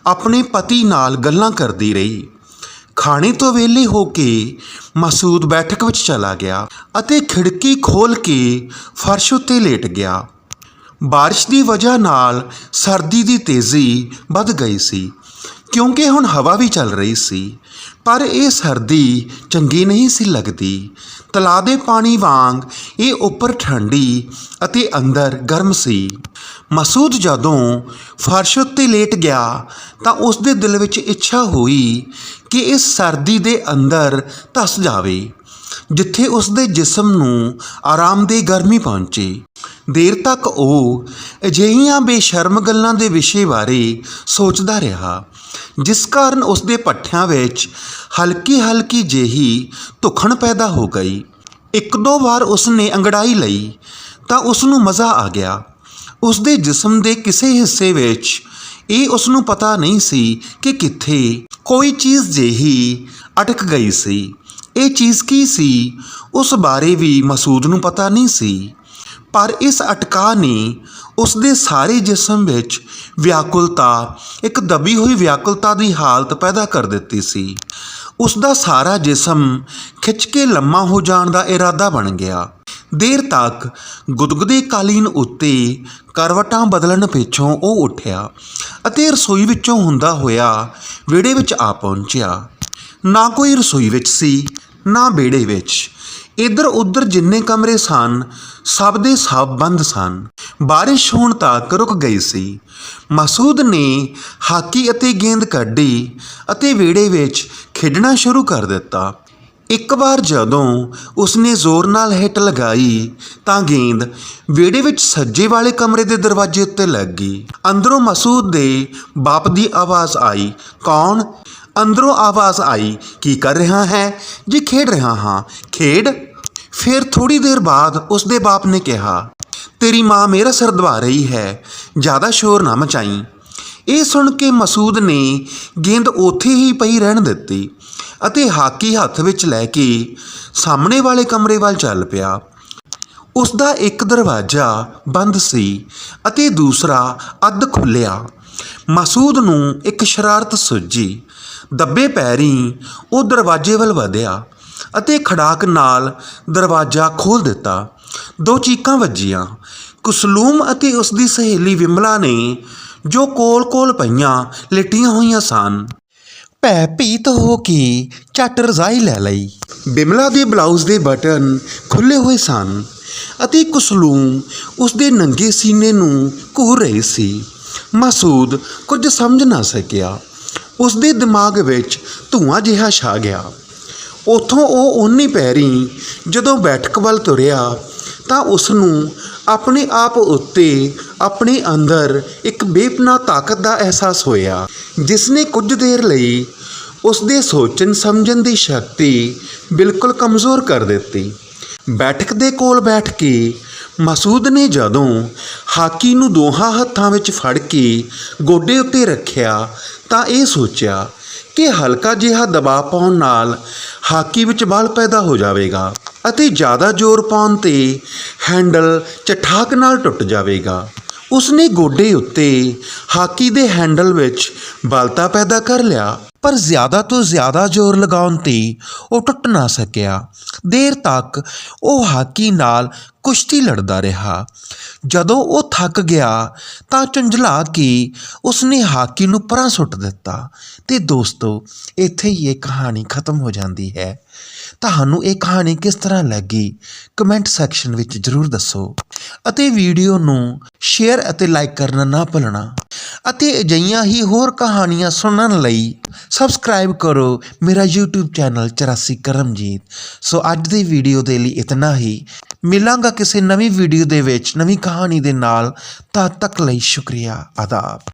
ਆਪਣੇ ਪਤੀ ਨਾਲ ਗੱਲਾਂ ਕਰਦੀ ਰਹੀ। ਖਾਣੇ ਤੋਂ ਵਿਹਲੇ ਹੋ ਕੇ ਮਸੂਦ ਬੈਠਕ ਵਿੱਚ ਚਲਾ ਗਿਆ ਅਤੇ ਖਿੜਕੀ ਖੋਲ ਕੇ ਫਰਸ਼ ਉੱਤੇ ਲੇਟ ਗਿਆ। ਬਾਰਿਸ਼ ਦੀ ਵਜ੍ਹਾ ਨਾਲ ਸਰਦੀ ਦੀ ਤੇਜ਼ੀ ਵੱਧ ਗਈ ਸੀ, ਕਿਉਂਕਿ ਹੁਣ ਹਵਾ ਵੀ ਚੱਲ ਰਹੀ ਸੀ। ਪਰ ਇਹ ਸਰਦੀ ਚੰਗੀ ਨਹੀਂ ਸੀ ਲੱਗਦੀ। ਤਲਾਅ ਦੇ ਪਾਣੀ ਵਾਂਗ ਇਹ ਉੱਪਰ ਠੰਡੀ ਅਤੇ ਅੰਦਰ ਗਰਮ ਸੀ। ਮਸੂਦ ਜਦੋਂ ਫਰਸ਼ ਉੱਤੇ ਲੇਟ ਗਿਆ ਤਾਂ ਉਸ ਦੇ ਦਿਲ ਵਿੱਚ ਇੱਛਾ ਹੋਈ ਕਿ ਇਸ ਸਰਦੀ ਦੇ ਅੰਦਰ ਧਸ ਜਾਵੇ, ਜਿੱਥੇ ਉਸ ਦੇ ਜਿਸਮ ਨੂੰ ਆਰਾਮਦੇਹ ਗਰਮੀ ਪਹੁੰਚੇ। ਦੇਰ ਤੱਕ ਉਹ ਅਜਿਹੀਆਂ ਬੇਸ਼ਰਮ ਗੱਲਾਂ ਦੇ ਵਿਸ਼ੇ ਬਾਰੇ ਸੋਚਦਾ ਰਿਹਾ। ਜਿਸ ਕਾਰਨ ਉਸ ਦੇ ਪੱਠਿਆਂ ਵਿੱਚ ਹਲਕੀ ਹਲਕੀ ਜਿਹੀ ਧੁਖਣ ਪੈਦਾ ਹੋ ਗਈ। ਇੱਕ ਦੋ ਵਾਰ ਉਸ ਨੇ ਅੰਗੜਾਈ ਲਈ ਤਾਂ ਉਸ ਨੂੰ ਮਜ਼ਾ ਆ ਗਿਆ। ਉਸ ਦੇ ਜਿਸਮ ਦੇ ਕਿਸੇ ਹਿੱਸੇ ਵਿੱਚ ਇਹ ਉਸ ਨੂੰ ਪਤਾ ਨਹੀਂ ਸੀ ਕਿ ਕਿੱਥੇ ਕੋਈ ਚੀਜ਼ ਜਿਹੀ ਅਟਕ ਗਈ ਸੀ। ਇਹ ਚੀਜ਼ ਕੀ ਸੀ? ਉਸ ਬਾਰੇ ਵੀ ਮਸੂਦ ਨੂੰ ਪਤਾ ਨਹੀਂ ਸੀ। ਪਰ ਇਸ ਅਟਕਾ ਨੇ ਉਸ ਦੇ ਸਾਰੇ ਜਿਸਮ ਵਿੱਚ ਵਿਆਕੁਲਤਾ, ਇੱਕ ਦਬੀ ਹੋਈ ਵਿਆਕੁਲਤਾ ਦੀ ਹਾਲਤ ਪੈਦਾ ਕਰ ਦਿੱਤੀ ਸੀ। ਉਸ ਦਾ ਸਾਰਾ ਜਿਸਮ ਖਿੱਚ ਕੇ ਲੰਮਾ ਹੋ ਜਾਣ ਦਾ ਇਰਾਦਾ ਬਣ ਗਿਆ। ਦੇਰ ਤੱਕ ਗੁਦਗੁਦੇ ਕਾਲੀਨ ਉੱਤੇ ਕਰਵਟਾਂ ਬਦਲਣ ਪਿੱਛੋਂ ਉਹ ਉੱਠਿਆ ਅਤੇ ਰਸੋਈ ਵਿੱਚੋਂ ਹੁੰਦਾ ਹੋਇਆ ਵਿਹੜੇ ਵਿੱਚ ਆ ਪਹੁੰਚਿਆ। ਨਾ ਕੋਈ ਰਸੋਈ ਵਿੱਚ ਸੀ, ਨਾ ਵਿਹੜੇ ਵਿੱਚ। ਇੱਧਰ ਉੱਧਰ ਜਿੰਨੇ ਕਮਰੇ ਸਨ, ਸਭ ਦੇ ਸਭ ਬੰਦ ਸਨ। ਬਾਰਿਸ਼ ਹੋਣ ਤੱਕ ਰੁਕ ਗਈ ਸੀ। ਮਸੂਦ ਨੇ ਹਾਕੀ ਅਤੇ ਗੇਂਦ ਕੱਢੀ ਅਤੇ ਵਿਹੜੇ ਵਿੱਚ ਖੇਡਣਾ ਸ਼ੁਰੂ ਕਰ ਦਿੱਤਾ। ਇੱਕ ਵਾਰ ਜਦੋਂ ਉਸਨੇ ਜ਼ੋਰ ਨਾਲ ਹਿੱਟ ਲਗਾਈ, ਤਾਂ ਗੇਂਦ ਵਿਹੜੇ ਵਿੱਚ ਸੱਜੇ ਵਾਲੇ ਕਮਰੇ ਦੇ ਦਰਵਾਜ਼ੇ ਉੱਤੇ ਲੱਗ ਗਈ। ਅੰਦਰੋਂ ਮਸੂਦ ਦੇ ਬਾਪ ਦੀ ਆਵਾਜ਼ ਆਈ, ਕੌਣ? ਅੰਦਰੋਂ ਆਵਾਜ਼ ਆਈ, ਕੀ ਕਰ ਰਿਹਾ ਹੈ? ਜੀ, ਖੇਡ ਰਿਹਾ ਹਾਂ। ਖੇਡ? ਫਿਰ ਥੋੜੀ ਦੇਰ ਬਾਅਦ ਉਸ ਦੇ ਬਾਪ ਨੇ ਕਿਹਾ, ਤੇਰੀ ਮਾਂ ਮੇਰਾ ਸਿਰ ਦਵਾ ਰਹੀ ਹੈ, ਜ਼ਿਆਦਾ ਸ਼ੋਰ ਨਾ ਮਚਾਈ। ਇਹ ਸੁਣ ਕੇ ਮਸੂਦ ਨੇ ਗੇਂਦ ਉੱਥੇ ਹੀ ਪਈ ਰਹਿਣ ਦਿੱਤੀ ਅਤੇ ਹਾਕੀ ਹੱਥ ਵਿੱਚ ਲੈ ਕੇ ਸਾਹਮਣੇ ਵਾਲੇ ਕਮਰੇ ਵੱਲ ਚੱਲ ਪਿਆ। ਉਸ ਦਾ ਇੱਕ ਦਰਵਾਜ਼ਾ ਬੰਦ ਸੀ ਅਤੇ ਦੂਸਰਾ ਅੱਧ ਖੁੱਲਿਆ ਮਸੂਦ ਨੂੰ ਇੱਕ ਸ਼ਰਾਰਤ ਸੁੱਜੀ। ਦੱਬੇ ਪੈਰੀਂ ਉਹ ਦਰਵਾਜ਼ੇ ਵੱਲ ਵਧਿਆ ਅਤੇ ਖੜਾਕ ਨਾਲ ਦਰਵਾਜ਼ਾ ਖੋਲ੍ਹ ਦਿੱਤਾ। ਦੋ ਚੀਕਾਂ ਵੱਜੀਆਂ। ਕੁਸਲੂਮ ਅਤੇ ਉਸ ਦੀ ਸਹੇਲੀ ਵਿਮਲਾ ਨੇ ਜੋ ਕੋਲ-ਕੋਲ ਪਈਆਂ ਲੇਟੀਆਂ ਹੋਈਆਂ ਸਨ। ਭੈ ਭੀਤ ਹੋ ਕੇ ਝੱਟ ਰਜ਼ਾਈ ਲੈ ਲਈ। ਬਿਮਲਾ ਦੇ ਬਲਾਊਜ਼ ਦੇ ਬਟਨ ਖੁੱਲੇ ਹੋਏ ਸਨ ਅਤੇ ਕੁਸਲੂਮ ਉਸ ਦੇ ਨੰਗੇ ਸੀਨੇ ਨੂੰ ਘੂਰ ਰਹੀ ਸੀ। ਮਸੂਦ ਕੁਝ ਸਮਝ ਨਾ ਸਕਿਆ। ਉਸ ਦੇ ਦਿਮਾਗ ਵਿੱਚ ਧੂਆਂ ਜਿਹਾ ਛਾ ਗਿਆ। ਉਥੋਂ ਉਹ ਓਨੀ ਪੈਰੀ, ਜਦੋਂ ਬੈਠਕ ਵੱਲ ਤੁਰਿਆ, ਤਾਂ ਉਸ ਨੂੰ ਆਪਣੇ ਆਪ ਉੱਤੇ, ਆਪਣੇ ਅੰਦਰ ਇੱਕ ਬੇਪਨਾ ਤਾਕਤ ਦਾ ਅਹਿਸਾਸ ਹੋਇਆ ਜਿਸ ਨੇ ਕੁਝ ਦੇਰ ਲਈ ਉਸ ਦੇ ਸੋਚਣ ਸਮਝਣ ਦੀ ਸ਼ਕਤੀ ਬਿਲਕੁਲ ਕਮਜ਼ੋਰ ਕਰ ਦਿੱਤੀ। ਬੈਠਕ ਦੇ ਕੋਲ ਬੈਠ ਕੇ ਮਸੂਦ ਨੇ ਜਦੋਂ ਹਾਕੀ ਨੂੰ ਦੋਹਾਂ ਹੱਥਾਂ ਵਿੱਚ ਫੜ ਕੇ ਗੋਡੇ ਉੱਤੇ ਰੱਖਿਆ ਤਾਂ ਇਹ ਸੋਚਿਆ ਕਿ ਹਲਕਾ ਜਿਹਾ ਦਬਾਅ ਪਾਉਣ ਨਾਲ ਹਾਕੀ ਵਿੱਚ ਬਲ ਪੈਦਾ ਹੋ ਜਾਵੇਗਾ ਅਤੇ ਜ਼ਿਆਦਾ ਜ਼ੋਰ ਪਾਉਣ ਤੇ ਹੈਂਡਲ ਚਠਾਕ ਨਾਲ ਟੁੱਟ ਜਾਵੇਗਾ। ਉਸਨੇ ਗੋਡੇ ਉੱਤੇ ਹਾਕੀ ਦੇ ਹੈਂਡਲ ਵਿੱਚ ਬਲਤਾ ਪੈਦਾ ਕਰ ਲਿਆ, ਪਰ ਜ਼ਿਆਦਾ ਤੋਂ ਜ਼ਿਆਦਾ ਜ਼ੋਰ ਲਗਾਉਣ ਤੇ ਉਹ ਟੁੱਟ ਨਾ ਸਕਿਆ। ਦੇਰ ਤੱਕ ਉਹ ਹਾਕੀ ਨਾਲ ਕੁਸ਼ਤੀ ਲੜਦਾ ਰਿਹਾ। ਜਦੋਂ ਉਹ ਥੱਕ ਗਿਆ, ਤਾਂ ਝੰਜਲਾ ਕੇ ਉਸਨੇ ਹਾਕੀ ਨੂੰ ਪਰਾਂ ਸੁੱਟ ਦਿੱਤਾ। ਤੇ ਦੋਸਤੋ, ਇੱਥੇ ਹੀ ਇਹ ਕਹਾਣੀ ਖਤਮ ਹੋ ਜਾਂਦੀ ਹੈ। ਤੁਹਾਨੂੰ ਇਹ ਕਹਾਣੀ ਕਿਸ ਤਰ੍ਹਾਂ ਲੱਗੀ? ਕਮੈਂਟ ਸੈਕਸ਼ਨ ਵਿੱਚ ਜਰੂਰ ਦੱਸੋ। ਅਤੇ ਵੀਡੀਓ ਨੂੰ ਸ਼ੇਅਰ ਅਤੇ ਲਾਈਕ ਕਰਨਾ ਨਾ ਭੁੱਲਣਾ। ਅਤੇ ਅਜਿਹੀਆਂ ਹੀ ਹੋਰ ਕਹਾਣੀਆਂ ਸੁਣਨ ਲਈ ਸਬਸਕ੍ਰਾਈਬ ਕਰੋ ਮੇਰਾ YouTube ਚੈਨਲ 84 ਕਰਮਜੀਤ। ਸੋ ਅੱਜ ਦੀ ਵੀਡੀਓ ਦੇ ਲਈ ਇਤਨਾ ਹੀ। ਮਿਲਾਂਗਾ ਕਿਸੇ ਨਵੀਂ ਵੀਡੀਓ ਦੇ ਵਿੱਚ ਨਵੀਂ ਕਹਾਣੀ ਦੇ ਨਾਲ। ਤਦ ਤੱਕ ਲਈ ਸ਼ੁਕਰੀਆ, ਆਦਾਬ।